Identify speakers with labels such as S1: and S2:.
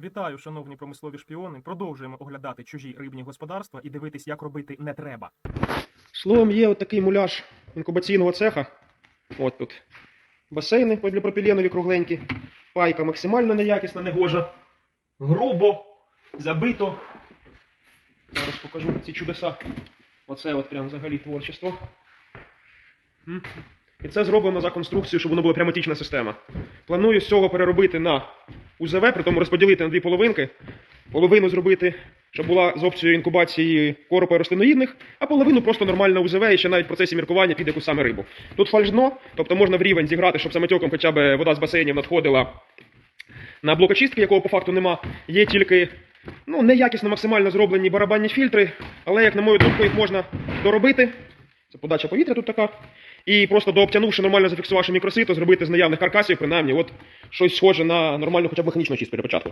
S1: Вітаю, шановні промислові шпіони. Продовжуємо оглядати чужі рибні господарства і дивитись, як робити не треба.
S2: Словом, є от такий муляж інкубаційного цеха. От тут. Басейни поліпропіленові кругленькі. Пайка максимально неякісна, негожа. Грубо, забито. Зараз покажу ці чудеса. Оце от прям взагалі творчество. І це зроблено за конструкцію, щоб воно була прямотічна система. Планую з цього переробити на УЗВ, при тому розподілити на дві половинки. Половину зробити, щоб була з опцією інкубації коропа рослиноїдних, а половину просто нормальна УЗВ і ще навіть в процесі міркування під яку саме рибу. Тут фальшдно, тобто можна в рівень зіграти, щоб самотьоком хоча б вода з басейнів надходила на блокочистки, якого по факту нема. Є тільки ну, неякісно максимально зроблені барабанні фільтри, але, як на мою думку, їх можна доробити. Це подача повітря тут така. І просто дообтянувши нормально зафіксувавши мікросито, зробити з наявних каркасів, принаймні, от щось схоже на нормальну хоча б механічну чистку для початку.